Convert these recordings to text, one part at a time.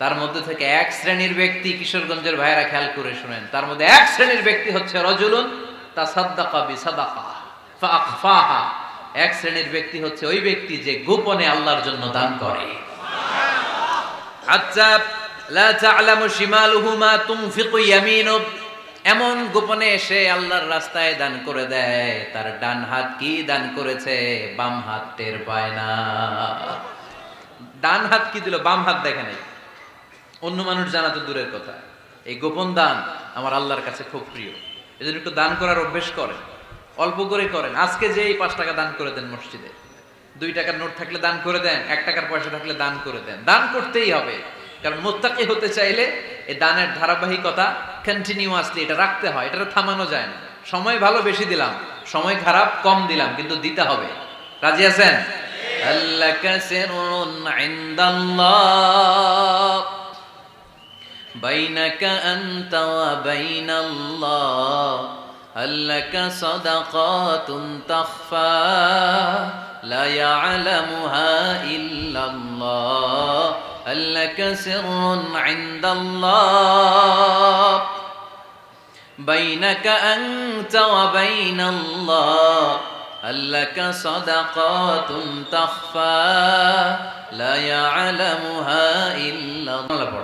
তার মধ্যে থেকে এক শ্রেণির ব্যক্তি কিশোরগঞ্জের ভাইয়েরা খেয়াল করে শুনেন। তার মধ্যে এক শ্রেণির ব্যক্তি হচ্ছে রজুলুন তা সাদ্দাকা বি সাদাকা এক শ্রেণির ব্যক্তি হচ্ছে ওই ব্যক্তি যে গোপনে আল্লাহর জন্য দান করে। আচ্ছা লা তা'লামু শিমালুহু মা তুনফিকু ইয়ামিনু। এমন গোপনে এসে আল্লাহর রাস্তায় দান করে দেয়। তার ডান হাত কি দান করেছে? বাম হাত টের পায় না। ডান হাত কি দিল? বাম হাত দেখে নাই। অন্য মানুষ জানা তো দূরের কথা। এই গোপন দান আমার আল্লাহর কাছে খুব প্রিয়। এজন্য একটু দান করার অভ্যেস করেন। অল্প করে করেন। আজকে যে এই পাঁচ টাকা দান করে দেন মসজিদে, দুই টাকার নোট থাকলে দান করে দেন, এক টাকার পয়সা থাকলে দান করে দেন। দান করতেই হবে। কারণ মোত্তাকি হতে চাইলে এই দানের ধারাবাহিকতা কন্টিনিউয়াসলি এটা রাখতে হয়। এটা থামানো যায় না। সময় ভালো বেশি দিলাম, সময় খারাপ কম দিলাম, কিন্তু দিতে হবে। রাজি আছেন? আল্লাহ بينك أنت وبين الله هل لك صدقات تخفى لا يعلمها إلا الله هل لك سر عند الله بينك أنت وبين الله هل لك صدقات تخفى لا يعلمها إلا الله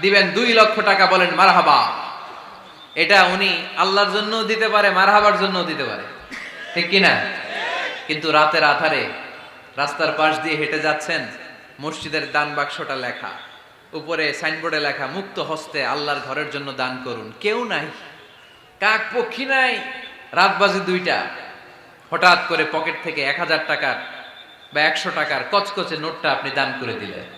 দিবেন দুই লক্ষ টাকা বলেন মারহাবা। এটা উনি আল্লাহর জন্য দিতে পারে, মারহাবার জন্য দিতে পারে। ঠিক কিনা কিন্তু রাতের আধারে রাস্তার পাশ দিয়ে হেঁটে যাচ্ছেন মসজিদের দান বাক্সটা লেখা। উপরে সাইনবোর্ডে লেখা, মুক্ত হস্তে আল্লাহর ঘরের জন্য দান করুন। কেউ নাই। কাক পক্ষী নাই। রাত বাজে দুইটা। হঠাৎ করে পকেট থেকে এক হাজার টাকার বা একশো টাকার কচকচে নোটটা আপনি দান করে দিলেন।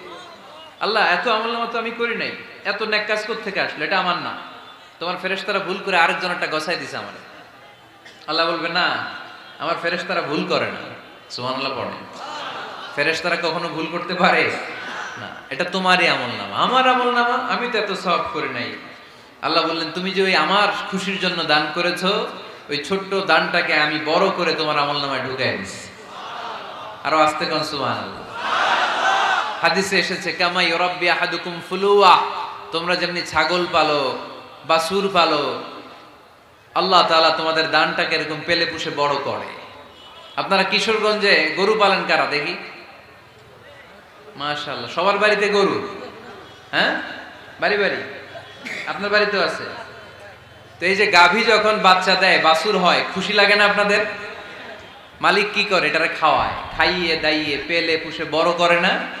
আল্লাহ, এত আমল নামা তো আমি করি নাই। এত নেক কাজ থেকে আসলো? এটা আমার না। তোমার ফেরেশতারা ভুল করে আরেকজন একটা গসাই দিছে আমার। আল্লাহ বলবে, না, আমার ফেরেশতারা ভুল করে না। সুবহানাল্লাহ পড়ে। ফেরেশতারা কখনো ভুল করতে পারে? না, এটা তোমারই আমল নামা। আমার আমল নামা, আমি তো এত সব করে নাই। আল্লাহ বললেন, তুমি যে ওই আমার খুশির জন্য দান করেছ, ওই ছোট্ট দানটাকে আমি বড় করে তোমার আমল নামায় দিছি। আরও আস্তে কন সুবহানাল্লাহ। হাদিসে এসেছে কামাই রব্বি আহাদুকুম ফুলুয়া। তোমরা যেমনি ছাগল পালো বাসুর পালো, আল্লাহ তাআলা তোমাদের দানটাকে এরকম পেলে পুষে বড় করে। আপনারা কিশোরগঞ্জে গরু পালন কারা দেখি? মাশাআল্লাহ, সবার বাড়িতে গরু? হ্যাঁ? বাড়ি বাড়ি? আপনার বাড়িতেও আছে? তো এই যে গাভী যখন বাচ্চা দেয় বাসুর হয়, খুশি লাগে না আপনাদের? মালিক কি করে? এটারে খাওয়ায়, খাইয়ে, দাইয়ে, পেলে, পুষে বড় করে না?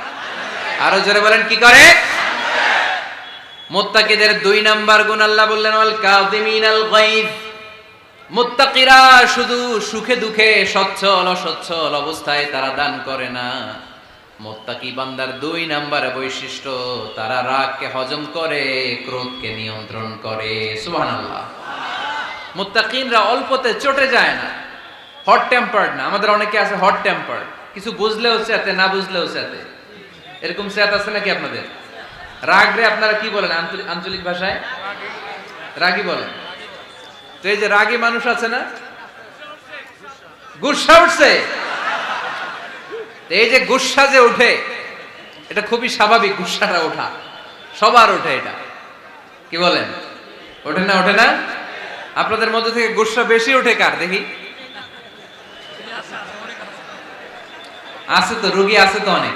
আরও জোরে বলেন, কি করে? মোত্তাকিদের দুই নাম্বার গুণ আল্লাহ বললেন, ওয়াল কাযিমিনাল গায়ব। মুত্তাকিরা শুধু সুখে দুঃখে সচ্ছল অসচ্ছল অবস্থায় তারা দান করে না। মুত্তাকি বান্দার দুই নাম্বার বৈশিষ্ট্য, তারা রাগকে হজম করে, ক্রোধকে নিয়ন্ত্রণ করে। সুবহানাল্লাহ। মুত্তাকিনরা অল্পতে চটে যায় না হট টেম্পার্ড না। আমাদের অনেকে আছে হট টেম্পার্ড কিছু বুঝলেও চেতে না বুঝলেও চেতে এরকম চেত আছে নাকি আপনাদের? রাগ রে আপনারা কি বলেন আঞ্চলিক ভাষায়? রাগী বলেন। তো এই যে রাগী মানুষ আছে না? গুসা উঠছে। এই যে গুসা যে উঠে এটা খুবই স্বাভাবিক গুসাটা ওঠা। সবার ওঠে এটা। কি বলেন? ওঠে না ওঠে না? আপনাদের মধ্যে থেকে গুসা বেশি ওঠে কার? দেখি। আছে তো, রুগী আছে তো অনেক।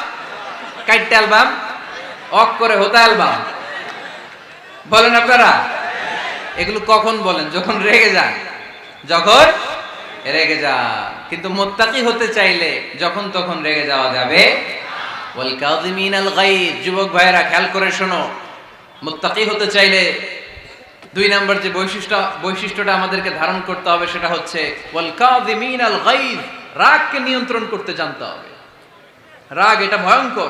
কাইটটা অ্যালবাম, অক করে হতা অ্যালবাম। বলেন আপনারা? এগুলো কখন বলেন? যখন রেগে যান। যখন রেগে যান। কিন্তু মোত্তাকি হতে চাইলে যখন তখন রেগে যাওয়া যাবে যুবক ভাইরা খেয়াল করে শোনো। মুত্তাকি হতে চাইলে দুই নম্বর যে বৈশিষ্ট্য, বৈশিষ্ট্যটা আমাদেরকে ধারণ করতে হবে সেটা হচ্ছে রাগকে নিয়ন্ত্রণ করতে জানতে হবে। রাগ এটা ভয়ঙ্কর।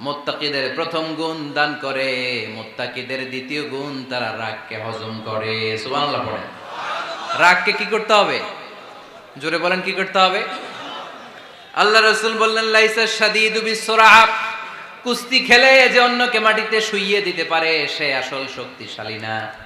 মোত্তাকিদের প্রথম গুণ দান করে, মোত্তাকিদের দ্বিতীয় গুণ তারা রাগকে হজম করে। সুবহানাল্লাহ পড়ে রাগকে কি করতে হবে? জোরে বলেন, কি করতে হবে? আল্লাহ রসুল বললেন, লাইসা শাদিদু বিসরাব। কুস্তি খেলে যে অন্যকে মাটিতে শুইয়ে দিতে পারে, সে আসল শক্তিশালী না।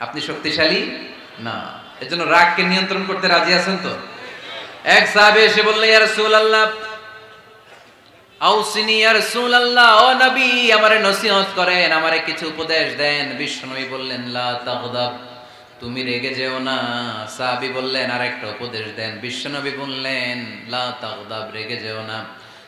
আপনি শক্তিশালী? না। এর জন্য রাগকে নিয়ন্ত্রণ করতে রাজি আছেন তো? এক সাহাবে এসে বললেন ইয়া রাসূলুল্লাহ, আউসিনি, ইয়া রাসূলুল্লাহ, ও নবী, আমারে নসিহত করেন, আমারে কিছু উপদেশ দেন। বিশ্বনবী বললেন, লা তাগদাব, তুমি রেগে যেও না। সাহাবী বললেন, আরেকটা উপদেশ দেন। বিশ্বনবী বললেন, লা তাগদাব, রেগে যেও না।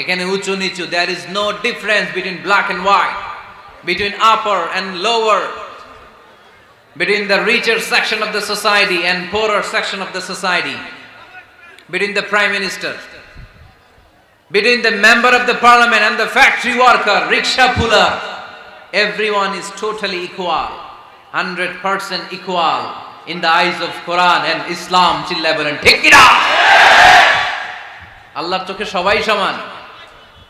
এখানে উঁচু নিচু there is no difference between black and white between upper and lower between the richer section of the society and poorer section of the society, between the prime minister, between the member of the parliament and the factory worker, rickshaw puller, everyone is totally equal, 100% equal in the eyes of Quran and Islam. চিল্লায় বলেন ঠিক কিনা আল্লাহর চোখে সবাই সমান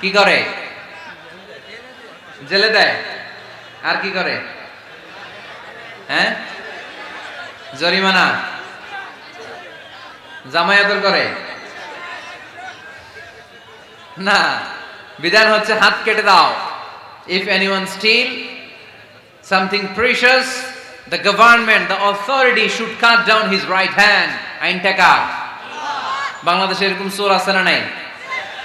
কি করে? জেলে দেয়। আর কি করে? হ্যাঁ? জরিমানা। জামায়াতর করে। না, বিধান হচ্ছে হাত কেটে দাও। If anyone steal something precious the government the authority should cut down his right hand আইনটা কার? বাংলাদেশে এরকম চোর আছে না নাই?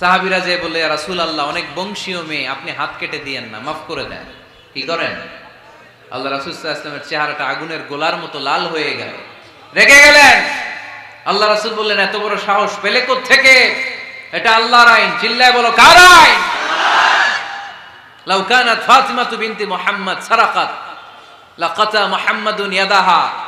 সাহাবিরা যে বলে রাসুল আল্লাহ অনেক বংশীয় মেয়ে, আপনি হাত কেটে দিয়েন না, মাফ করে দেন। কি করেন? আল্লাহ রাসুল ইসলামের চেহারাটা আগুনের গোলার মতো লাল হয়ে গেল। রেগে গেলেন। আল্লাহ রাসুল বললেন, এত বড় সাহস পেলে থেকে এটা আল্লাহর আইন, চিল্লায় বলো, কার আইন? লাউ কানাত ফাতিমাতু বিনতি মুহাম্মদ সারাকাত, লাকাতা মুহাম্মাদুন ইয়াদাহা।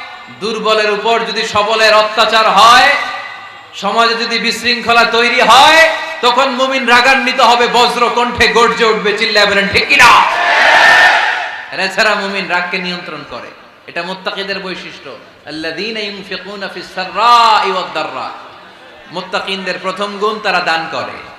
দুর্বলের উপর যদি সবলের অত্যাচার হয়, সমাজে যদি বিশৃঙ্খলা তৈরি হয়, তখন মুমিন রাগান্বিত হবে বজ্র কণ্ঠে গর্জে উঠবে, চিল্লায় বলেন, ঠিক কিনা? এছাড়া মুমিন রাগকে নিয়ন্ত্রণ করে। এটা মুত্তাকিদের বৈশিষ্ট্য। প্রথম গুণ তারা দান করে।